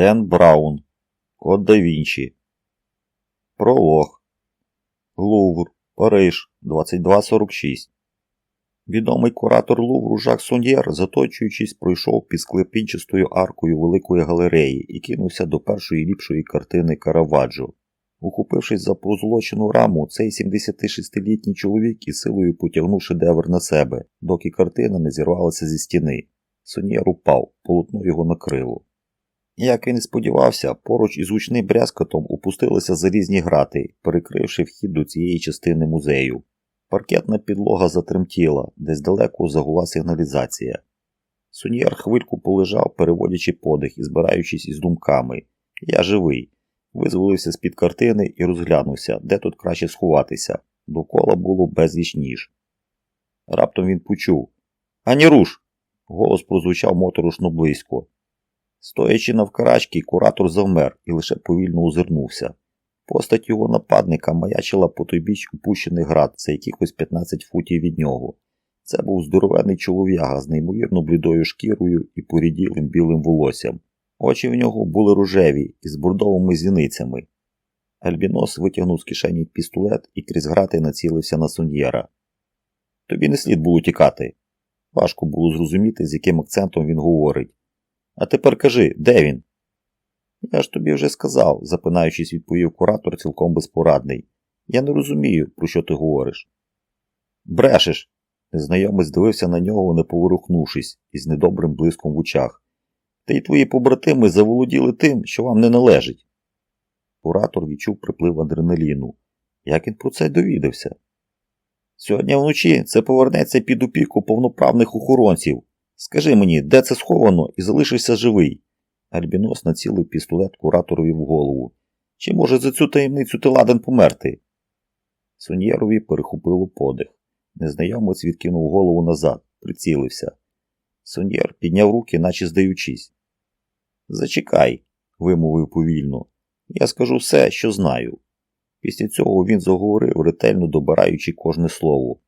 Ден Браун. Код да Вінчі. Пролог. Лувр. Париж. 2246. Відомий куратор Лувру Жак Соньєр, заточуючись, пройшов під склепінчастою аркою великої галереї і кинувся до першої ліпшої картини Караваджо. Ухопившись за прозлочену раму, цей 76-літній чоловік із силою потягнув шедевр на себе, доки картина не зірвалася зі стіни. Соньєр упав, полотно його накрило. Як він і сподівався, поруч із гучним брязкотом опустилися залізні грати, перекривши вхід до цієї частини музею. Паркетна підлога затремтіла, десь далеко загула сигналізація. Суньєр хвильку полежав, переводячи подих і збираючись із думками. Я живий. Визволився з-під картини і розглянувся, де тут краще сховатися. Довкола було безліч ніж. Раптом він почув Ані руш! Голос прозвучав моторошно близько. Стоячи навкарачки, куратор завмер і лише повільно озирнувся. Постать його нападника маячила по той біч упущений град за якихось 15 футів від нього. Це був здоровений чолов'яга з неймовірно блідою шкірою і поріділим білим волоссям. Очі в нього були рожеві із бордовими зіницями. Альбінос витягнув з кишені пістолет і крізь грати націлився на Соньєра. Тобі не слід було тікати. Важко було зрозуміти, з яким акцентом він говорить. А тепер кажи, де він? Я ж тобі вже сказав, запинаючись, відповів куратор цілком безпорадний. Я не розумію, про що ти говориш. Брешеш. Незнайомець дивився на нього, не поворухнувшись, із недобрим блиском в очах. Та й твої побратими заволоділи тим, що вам не належить. Куратор відчув приплив адреналіну. Як він про це довідався? Сьогодні вночі це повернеться під опіку повноправних охоронців. Скажи мені, де це сховано і залишився живий. Альбінос націлив пістолет кураторові в голову. Чи може за цю таємницю ти ладен померти? Соньєрові перехопило подих. Незнайомець відкинув голову назад, прицілився. Соньєр підняв руки, наче здаючись. Зачекай, вимовив повільно. Я скажу все, що знаю. Після цього він заговорив, ретельно добираючи кожне слово.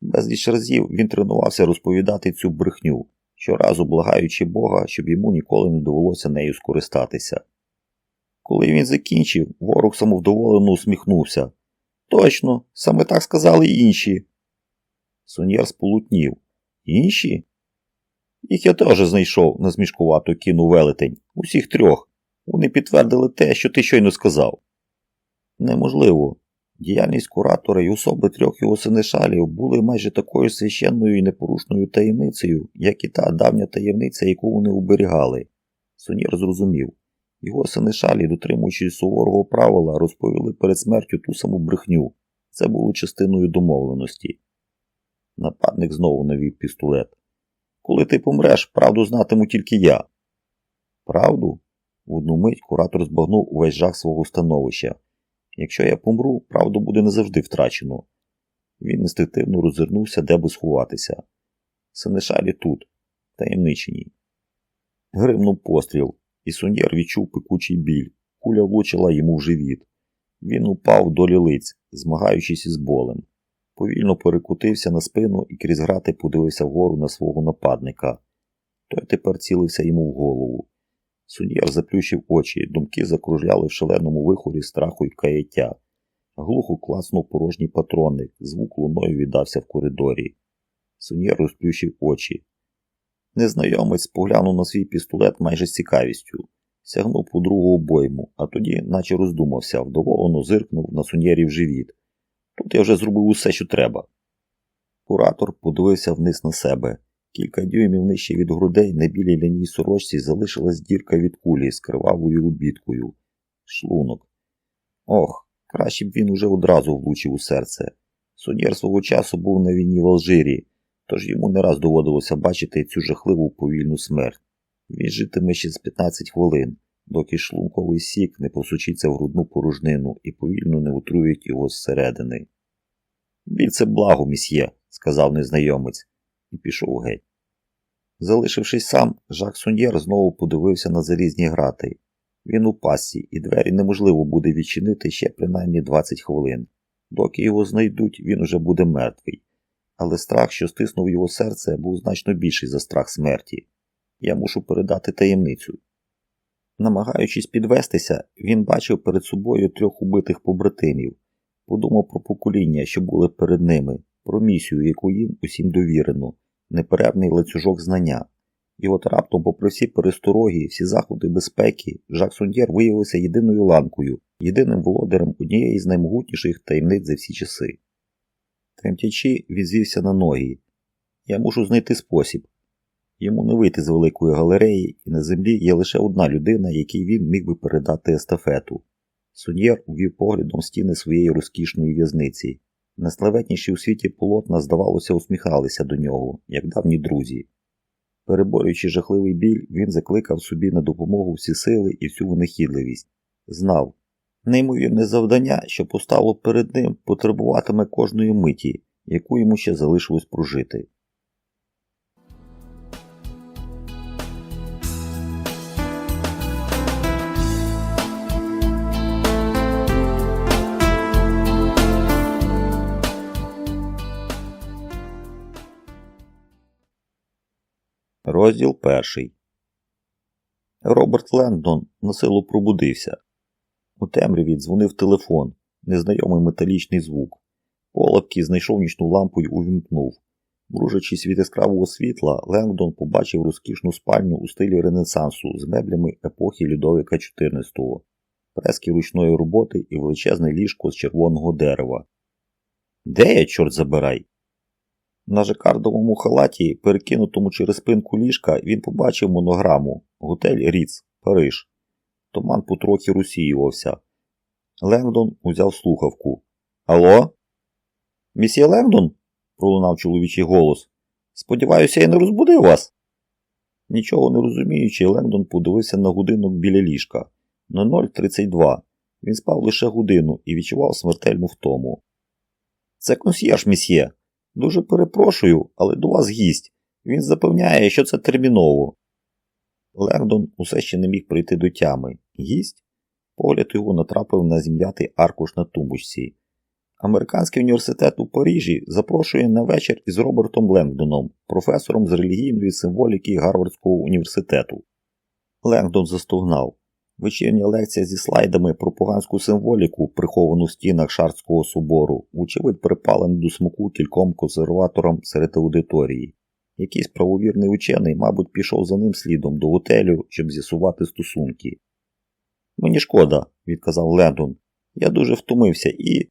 Безліч разів він тренувався розповідати цю брехню, щоразу благаючи Бога, щоб йому ніколи не довелося нею скористатися. Коли він закінчив, ворог самовдоволено усміхнувся. Точно, саме так сказали інші. Сонєр сполутнів. Інші? Їх я теж знайшов, назмішкувато кинув велетень. Усіх трьох. Вони підтвердили те, що ти щойно сказав. Неможливо. Діяльність куратора і особи трьох його синешалів були майже такою священною і непорушною таємницею, як і та давня таємниця, яку вони уберігали. Сонєр зрозумів. Його синешалі, дотримуючись суворого правила, розповіли перед смертю ту саму брехню. Це було частиною домовленості. Нападник знову навів пістолет. Коли ти помреш, правду знатиму тільки я. Правду? В одну мить куратор збагнув увесь жах свого становища. Якщо я помру, правду буде не завжди втрачено. Він інстинктивно розвернувся, де би сховатися. Сенешалі тут, таємниченій. Гримнув постріл, і Соньєр відчув пекучий біль. Куля влучила йому в живіт. Він упав до лілиць, змагаючись із болем. Повільно перекутився на спину і крізь грати подивився вгору на свого нападника. Той тепер цілився йому в голову. Суньєр заплющив очі, думки закружляли в шаленому вихорі страху й каяття. Глухо класнув порожній патронник, звук луною віддався в коридорі. Суньєр розплющив очі. Незнайомець поглянув на свій пістолет майже з цікавістю, сягнув по другу обойму, а тоді, наче роздумався, вдоволено зиркнув на суньєрів живіт. Тут я вже зробив усе, що треба. Куратор подивився вниз на себе. Кілька дюймів нижче від грудей на білій ляній сорочці залишилась дірка від кулі з кривавою обідкою. Шлунок. Ох, краще б він уже одразу влучив у серце. Сонєр свого часу був на війні в Алжирі, тож йому не раз доводилося бачити цю жахливу повільну смерть. Він житиме ще з 15 хвилин, доки шлунковий сік не посучиться в грудну порожнину і повільно не отруїть його зсередини. Біль це благо, місьє, сказав незнайомець, і пішов геть. Залишившись сам, Жак Суньєр знову подивився на залізні грати. Він у пасі, і двері неможливо буде відчинити ще принаймні 20 хвилин. Доки його знайдуть, він уже буде мертвий. Але страх, що стиснув його серце, був значно більший за страх смерті. Я мушу передати таємницю. Намагаючись підвестися, він бачив перед собою трьох убитих побратимів, подумав про покоління, що були перед ними, про місію, яку їм усім довірено, неперервний ланцюжок знання. І от раптом, попри всі перестороги, всі заходи безпеки, Жак Сундєр виявився єдиною ланкою, єдиним володарем однієї з наймогутніших таємниць за всі часи. Тремтячи, він звівся на ноги. Я мушу знайти спосіб. Йому не вийти з великої галереї, і на землі є лише одна людина, якій він міг би передати естафету. Суньєр увів поглядом стіни своєї розкішної в'язниці. Найславетніші у світі полотна, здавалося, усміхалися до нього, як давні друзі. Переборюючи жахливий біль, він закликав собі на допомогу всі сили і всю винахідливість. Знав, неймовірне завдання, що постало перед ним, потребуватиме кожної миті, яку йому ще залишилось прожити. Розділ перший. Роберт Лендон насилу пробудився. У темряві дзвонив телефон, незнайомий металічний звук. Полапки знайшов нічну лампу й увімкнув. Мружачись від яскравого світла, Лендон побачив розкішну спальню у стилі Ренесансу з меблями епохи Людовика XIV, прески ручної роботи і величезне ліжко з червоного дерева. Де я, чорт забирай? На жакардовому халаті, перекинутому через спинку ліжка, він побачив монограму Готель Ріц, Париж. Туман потрохи розсіювався. Лендон узяв слухавку. Алло? Місьє Лендон? пролунав чоловічий голос. Сподіваюся, я не розбудив вас. Нічого не розуміючи, Лендон подивився на годинок біля ліжка. На 0.32. Він спав лише годину і відчував смертельну втому. Це консьєрж, місьє. Дуже перепрошую, але до вас гість. Він запевняє, що це терміново. Лендон усе ще не міг прийти до тями. Гість? Погляд його натрапив на зім'ятий аркуш на тумбочці. Американський університет у Парижі запрошує на вечір із Робертом Лендоном, професором з релігійної символіки Гарвардського університету. Лендон застогнав. Вечірня лекція зі слайдами про поганську символіку, приховану в стінах Шарського собору, вочевидь припала до смаку кільком консерваторам серед аудиторії. Якийсь правовірний учений, мабуть, пішов за ним слідом до готелю, щоб з'ясувати стосунки. Мені шкода, відказав Лендон. Я дуже втомився і.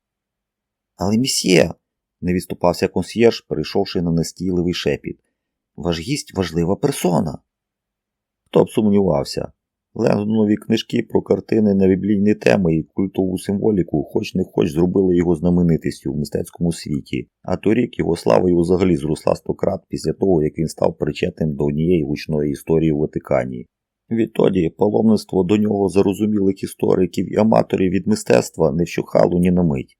Але місьє, не відступався консьєрж, перейшовши на настійливий шепіт. Ваш гість важлива персона. Хто б сумнівався? Лендонові книжки про картини на біблійні теми і культову символіку, хоч не хоч зробили його знаменитістю в мистецькому світі, а торік його слава й взагалі зросла стократ після того, як він став причетним до однієї гучної історії в Ватикані. Відтоді паломництво до нього зарозумілих істориків і аматорів від мистецтва не вщухало ні на мить.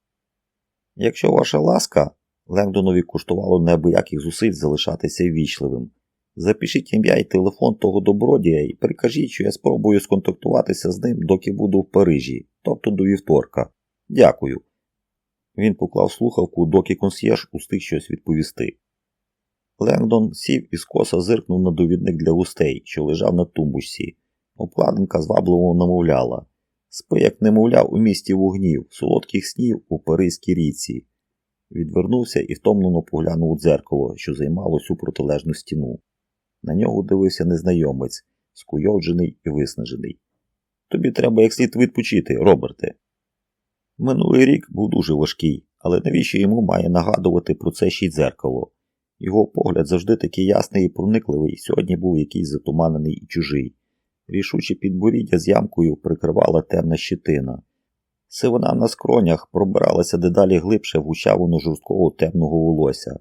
Якщо ваша ласка, Лендонові коштувало неабияких зусиль залишатися ввічливим. Запишіть ім'я і телефон того добродія і прикажіть, що я спробую сконтактуватися з ним, доки буду в Парижі, тобто до вівторка. Дякую. Він поклав слухавку, доки консьєрж устиг щось відповісти. Лендон сів і скоса зиркнув на довідник для гостей, що лежав на тумбочці. Обкладинка звабливо намовляла. Спи, як немовляв у місті вогнів, солодких снів у Паризькій ріці. Відвернувся і втомлено поглянув у дзеркало, що займало всю протилежну стіну. На нього дивився незнайомець, скуйовджений і виснажений. Тобі треба як слід відпочити, Роберте. Минулий рік був дуже важкий, але навіщо йому має нагадувати про це ще й дзеркало? Його погляд завжди такий ясний і проникливий, сьогодні був якийсь затуманений і чужий. Рішуче підборіддя з ямкою прикривала темна щитина. Сивина на скронях пробиралася дедалі глибше в гущавину жорсткого темного волосся.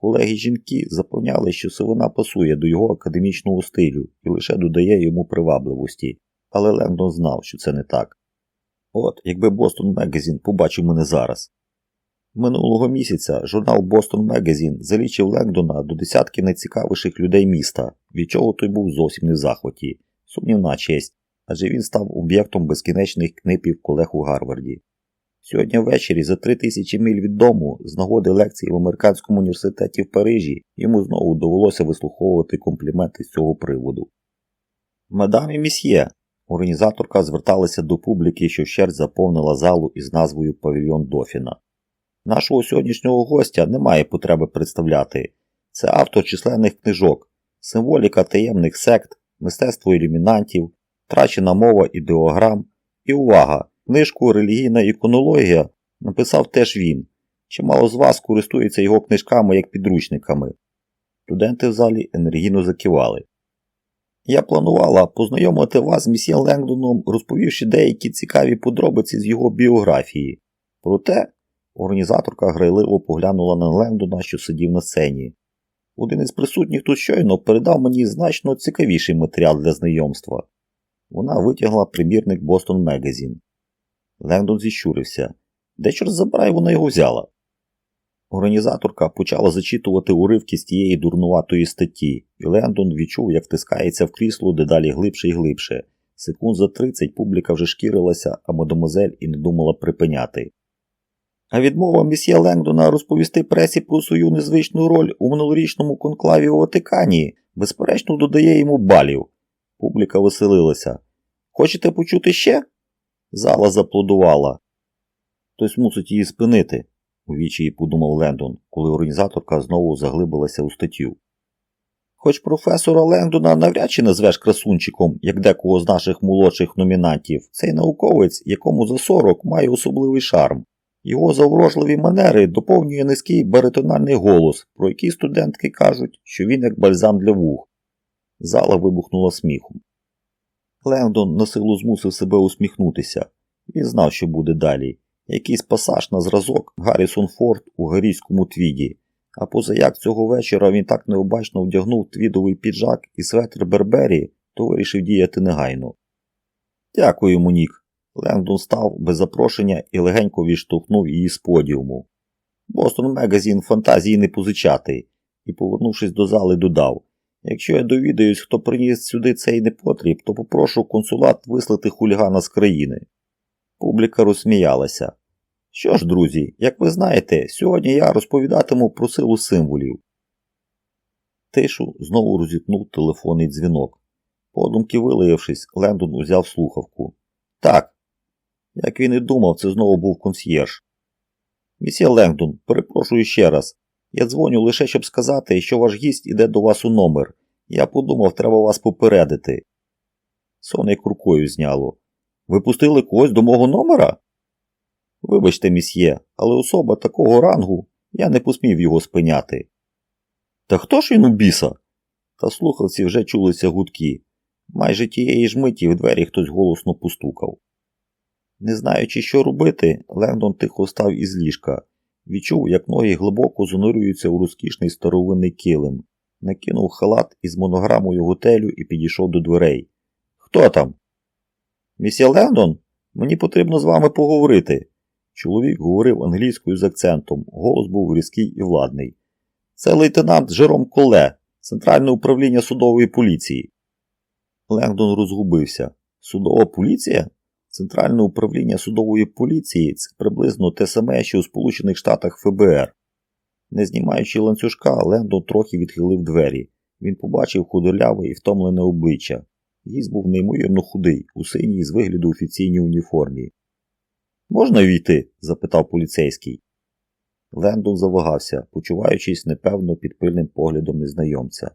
Колеги жінки запевняли, що сивина пасує до його академічного стилю і лише додає йому привабливості, але Лендон знав, що це не так. От, якби Бостон Мегазін побачив мене зараз. Минулого місяця журнал Бостон Мегазін залічив Лендона до десятки найцікавіших людей міста, від чого той був зовсім не в захваті, сумнівна честь, адже він став об'єктом безкінечних книпів колег у Гарварді. Сьогодні ввечері, за три тисячі миль від дому, з нагоди лекції в американському університеті в Парижі, йому знову довелося вислуховувати компліменти з цього приводу. Мадам і місьє, Організаторка зверталася до публіки, що вщерть заповнила залу із назвою Павільйон Дофіна. Нашого сьогоднішнього гостя немає потреби представляти. Це автор численних книжок, символіка таємних сект, мистецтво ілюмінантів, втрачена мова ідеограм. І увага! Книжку Релігійна іконологія написав теж він. Чимало з вас користується його книжками як підручниками. Студенти в залі енергійно закивали. Я планувала познайомити вас з місьє Леңдоном, розповівши деякі цікаві подробиці з його біографії. Проте організаторка грайливо поглянула на Лендона, що сидів на сцені. Один із присутніх тут щойно передав мені значно цікавіший матеріал для знайомства. Вона витягла примірник Бостон Мегазін. Лендон зіщурився. Де чорт забирай вона його взяла? Організаторка почала зачитувати уривки з тієї дурнуватої статті, і Лендон відчув, як втискається в крісло дедалі глибше і глибше. Секунд за 30 публіка вже шкірилася, а мадемуазель і не думала припиняти. А відмова місьє Лендона розповісти пресі про свою незвичну роль у минулорічному конклаві у Ватикані, безперечно, додає йому балів. Публіка веселилася. Хочете почути ще? Зала заплодувала. Хтось мусить її спинити, у вічі подумав Лендон, коли організаторка знову заглибилася у статтю. Хоч професора Лендона навряд чи назвеш красунчиком, як декого з наших молодших номінантів, цей науковець, якому за 40 має особливий шарм. Його заврожливі манери доповнює низький баритональний голос, про який студентки кажуть, що він як бальзам для вух. Зала вибухнула сміхом. Лендон на силу змусив себе усміхнутися. Він знав, що буде далі. Якийсь пасаж на зразок Гаррісон Форд у гарійському твіді. А позаяк цього вечора він так необачно вдягнув твідовий піджак і светр Бербері, то вирішив діяти негайно. Дякую, Монік. Лендон став без запрошення і легенько відштовхнув її з подіуму. Бостон Мегазін фантазії не позичати, і, повернувшись до зали, додав Якщо я довідаюсь, хто приніс сюди цей непотріб, то попрошу консулат вислати хулігана з країни. Публіка розсміялася. Що ж, друзі, як ви знаєте, сьогодні я розповідатиму про силу символів. Тишу знову розітнув телефонний дзвінок. Подумки вилаявшись, Лендон узяв слухавку. Так, як він і думав, це знову був консьєрж. Місьє Лендон, перепрошую ще раз. Я дзвоню лише щоб сказати, що ваш гість іде до вас у номер. Я подумав, треба вас попередити. Сон як рукою зняло. Ви пустили когось до мого номера? Вибачте, місьє, але особа такого рангу я не посмів його спиняти. Та хто ж він у біса? Та слухавці вже чулися гудки. Майже тієї ж миті в двері хтось голосно постукав. Не знаючи, що робити, Лендон тихо став із ліжка. Відчув, як ноги глибоко занурюються у розкішний старовинний килим, накинув халат із монограмою готелю і підійшов до дверей. Хто там? Місьє Лендон, мені потрібно з вами поговорити. Чоловік говорив англійською з акцентом, голос був різкий і владний. Це лейтенант Жером Коле, Центральне управління судової поліції. Лендон розгубився. Судова поліція? Центральне управління судової поліції це приблизно те саме, що у Сполучених Штатах ФБР. Не знімаючи ланцюжка, Лендон трохи відхилив двері. Він побачив худорляве і втомлене обличчя. Гість був неймовірно худий, у синій з вигляду офіційній уніформі. Можна війти? запитав поліцейський. Лендон завагався, почуваючись непевно під пильним поглядом незнайомця.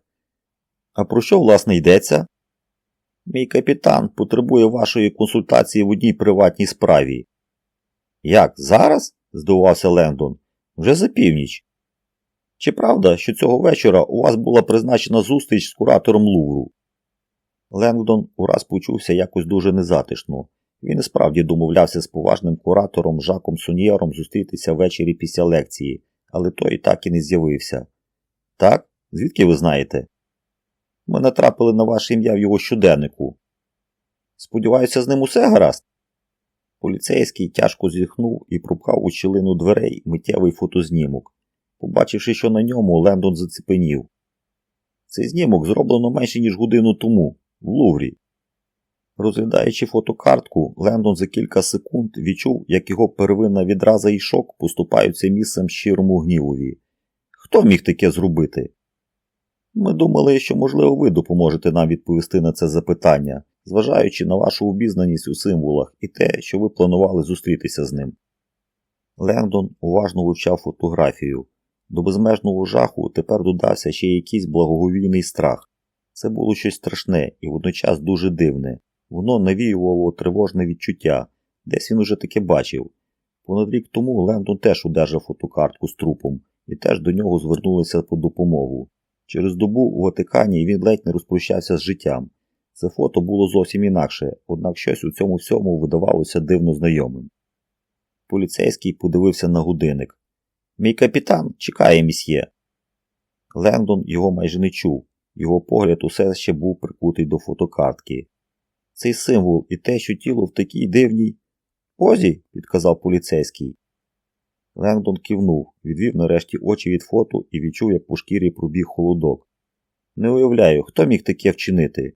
А про що, власне, йдеться? Мій капітан потребує вашої консультації в одній приватній справі. Як, зараз? здивувався Лендон. Вже за північ. Чи правда, що цього вечора у вас була призначена зустріч з куратором Лувру? Лендон ураз почувся якось дуже незатишно. Він справді домовлявся з поважним куратором Жаком Соньєром зустрітися ввечері після лекції, але той і так і не з'явився. Так? Звідки ви знаєте? Ми натрапили на ваше ім'я в його щоденнику. Сподіваюся, з ним усе гаразд? Поліцейський тяжко зітхнув і пропхав у щілину дверей миттєвий фотознімок. Побачивши, що на ньому, Лендон зацепенів. Цей знімок зроблено менше, ніж годину тому, в Луврі. Розглядаючи фотокартку, Лендон за кілька секунд відчув, як його первинна відраза і шок поступаються місцем щирому гнівові. Хто міг таке зробити? Ми думали, що, можливо, ви допоможете нам відповісти на це запитання, зважаючи на вашу обізнаність у символах і те, що ви планували зустрітися з ним. Лендон уважно вивчав фотографію. До безмежного жаху тепер додався ще якийсь благоговійний страх. Це було щось страшне і водночас дуже дивне. Воно навіювало тривожне відчуття, десь він уже таке бачив. Понад рік тому Лендон теж удержав фотокартку з трупом і теж до нього звернулися по допомогу. Через добу у Ватикані він ледь не розпрощався з життям. Це фото було зовсім інакше, однак щось у цьому всьому видавалося дивно знайомим. Поліцейський подивився на годинник. Мій капітан чекає місьє. Лендон його майже не чув, його погляд усе ще був прикутий до фотокартки. Цей символ і те, що тіло в такій дивній позі, підказав поліцейський. Лендон кивнув, відвів нарешті очі від фото і відчув, як по шкірі пробіг холодок. Не уявляю, хто міг таке вчинити.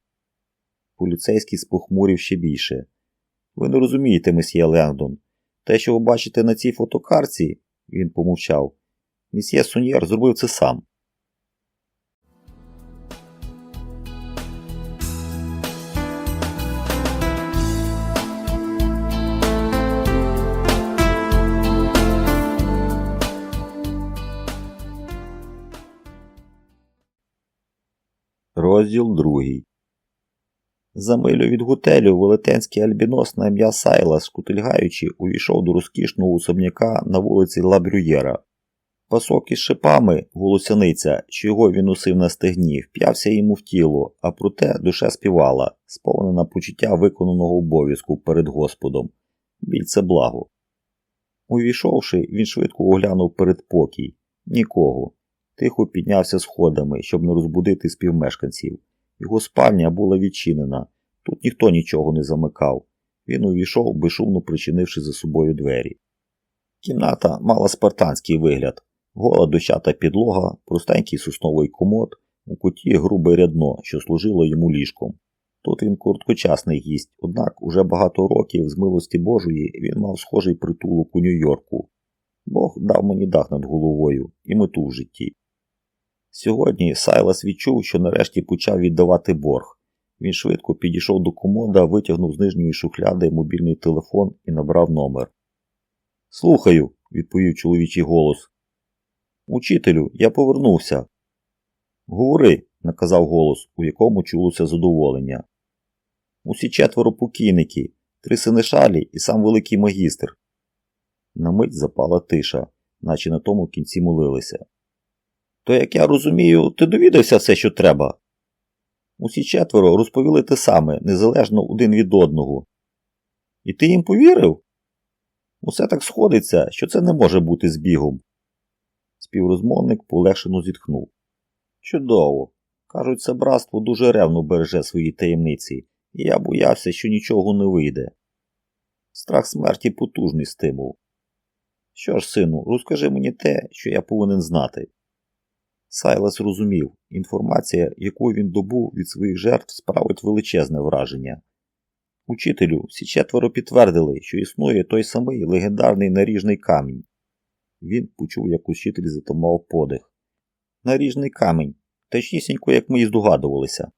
Поліцейський спохмурів ще більше. Ви не розумієте, месьє Лендон. Те, що ви бачите на цій фотокарці, він помовчав. Месьє Суньєр зробив це сам. Розділ другий. За милю від готелю велетенський альбінос на ім'я Сайлас, кутильгаючи, увійшов до розкішного особняка на вулиці Лабрюєра. Пасок із шипами, волосяниця, що його він носив на стегні, вп'явся йому в тіло, а проте душа співала, сповнена почуття виконаного обов'язку перед Господом. Біль це благо. Увійшовши, він швидко оглянув передпокій. Нікого. Тихо піднявся сходами, щоб не розбудити співмешканців. Його спальня була відчинена, тут ніхто нічого не замикав. Він увійшов, безшумно причинивши за собою двері. Кімната мала спартанський вигляд, гола дощата підлога, простенький сосновий комод, у куті грубе рядно, що служило йому ліжком. Тут він короткочасний гість, однак уже багато років, з милості Божої, він мав схожий притулок у Нью-Йорку. Бог дав мені дах над головою і мету в житті. Сьогодні Сайлас відчув, що нарешті почав віддавати борг. Він швидко підійшов до комода, витягнув з нижньої шухляди мобільний телефон і набрав номер. Слухаю, відповів чоловічий голос. Учителю, я повернувся. Говори, наказав голос, у якому чулося задоволення. Усі четверо покійники, три синешалі і сам великий магістр. На мить запала тиша, наче на тому кінці молилися. То, як я розумію, ти довідався все, що треба. Усі четверо розповіли те саме, незалежно один від одного. І ти їм повірив? Усе так сходиться, що це не може бути збігом. Співрозмовник полегшено зітхнув. Чудово. Кажуть, це братство дуже ревно береже свої таємниці, і я боявся, що нічого не вийде. Страх смерті потужний стимул. Що ж, сину, розкажи мені те, що я повинен знати. Сайлас розумів, інформація, яку він добув від своїх жертв, справить величезне враження. Учителю, всі четверо підтвердили, що існує той самий легендарний наріжний камінь. Він почув, як учитель затамав подих. Наріжний камінь, точнісінько, як ми і здогадувалися.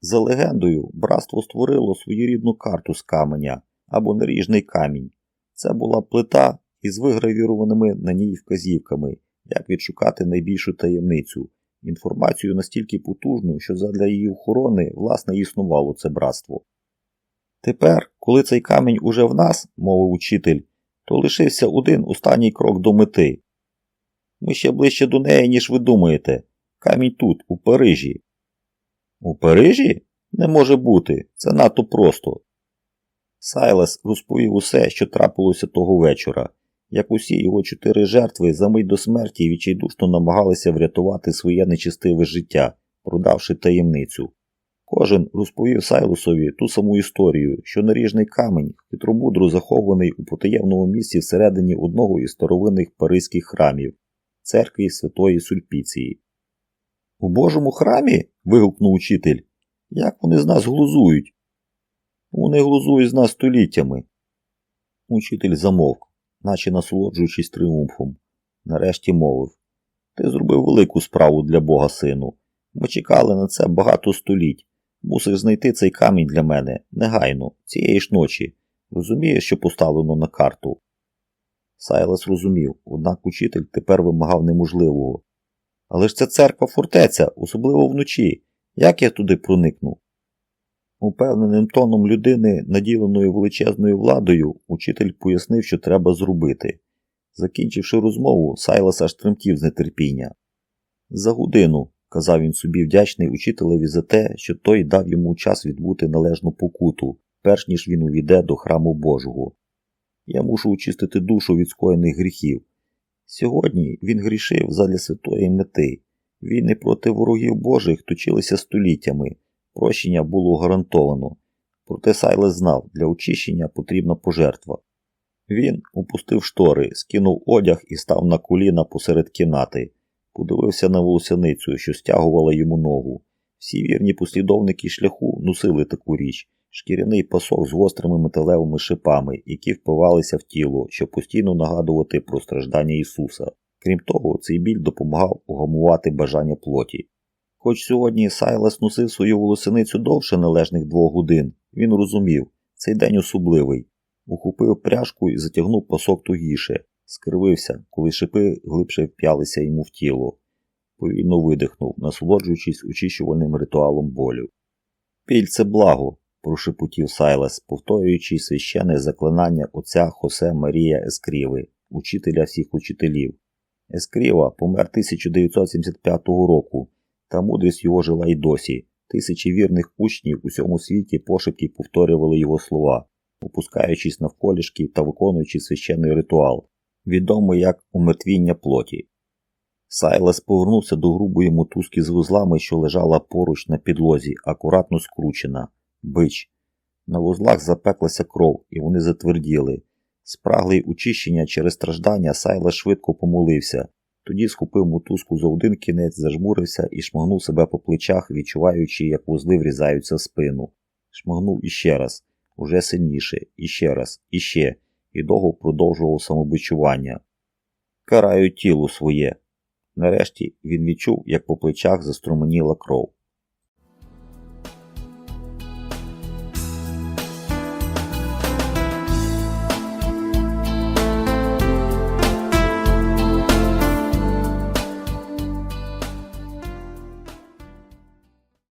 За легендою, братство створило своєрідну карту з каменя або наріжний камінь. Це була плита із вигравірованими на ній вказівками, як відшукати найбільшу таємницю, інформацію настільки потужну, що задля її охорони власне існувало це братство. Тепер, коли цей камінь уже в нас, мовив учитель, то лишився один останній крок до мети. Ми ще ближче до неї, ніж ви думаєте. Камінь тут, у Парижі. У Парижі? Не може бути, це надто просто. Сайлес розповів усе, що трапилося того вечора, як усі його чотири жертви за мить до смерті відчайдушно намагалися врятувати своє нечистиве життя, продавши таємницю. Кожен розповів Сайлусові ту саму історію, що наріжний камінь хитромудро захований у потаємному місці всередині одного із старовинних паризьких храмів церкві Святої Сульпіції. У Божому храмі? вигукнув учитель. Як вони з нас глузують? Вони глузують з нас століттями. Учитель замовк наче насолоджуючись тріумфом. Нарешті мовив Ти зробив велику справу для Бога сину. Ми чекали на це багато століть. Мусив знайти цей камінь для мене негайно, цієї ж ночі. Розумієш, що поставлено на карту? Сайлас розумів, однак учитель тепер вимагав неможливого. Але ж це церква фортеця, особливо вночі. Як я туди проникну? Упевненим тоном людини, наділеною величезною владою, учитель пояснив, що треба зробити. Закінчивши розмову, Сайлас аж тремтів з нетерпіння. За годину, казав він собі вдячний учителеві за те, що той дав йому час відбути належну покуту, перш ніж він увійде до храму Божого. Я мушу очистити душу від скоєних гріхів. Сьогодні він грішив задля святої мети. Війни проти ворогів Божих точилися століттями, прощення було гарантовано. Проте Сайлес знав, для очищення потрібна пожертва. Він опустив штори, скинув одяг і став на коліна посеред кімнати, подивився на волосяницю, що стягувала йому ногу. Всі вірні послідовники шляху носили таку річ шкіряний пасок з гострими металевими шипами, які впивалися в тіло, щоб постійно нагадувати про страждання Ісуса. Крім того, цей біль допомагав угамувати бажання плоті. Хоч сьогодні Сайлас носив свою волосиницю довше належних двох годин, він розумів, цей день особливий. Ухопив пряжку і затягнув пасок тугіше, скривився, коли шипи глибше вп'ялися йому в тіло. Повільно видихнув, насолоджуючись очищувальним ритуалом болю. Піль це благо, прошепотів Сайлас, повторюючи священне заклинання отця Хосе Марія Ескріви, учителя всіх учителів. Ескріва помер 1975 року, та мудрість його жила й досі. Тисячі вірних учнів у всьому світі пошепки повторювали його слова, опускаючись навколішки та виконуючи священний ритуал, відомий як умертвіння плоті. Сайлас повернувся до грубої мотузки з вузлами, що лежала поруч на підлозі, акуратно скручена, бич. На вузлах запеклася кров, і вони затверділи. Спраглий очищення через страждання, Сайлас швидко помолився. Тоді схопив мотузку за один кінець, зажмурився і шмагнув себе по плечах, відчуваючи, як вузли врізаються в спину. Шмагнув іще раз, уже сильніше, іще раз, іще, і довго продовжував самобичування. Караю тіло своє. Нарешті він відчув, як по плечах заструменіла кров.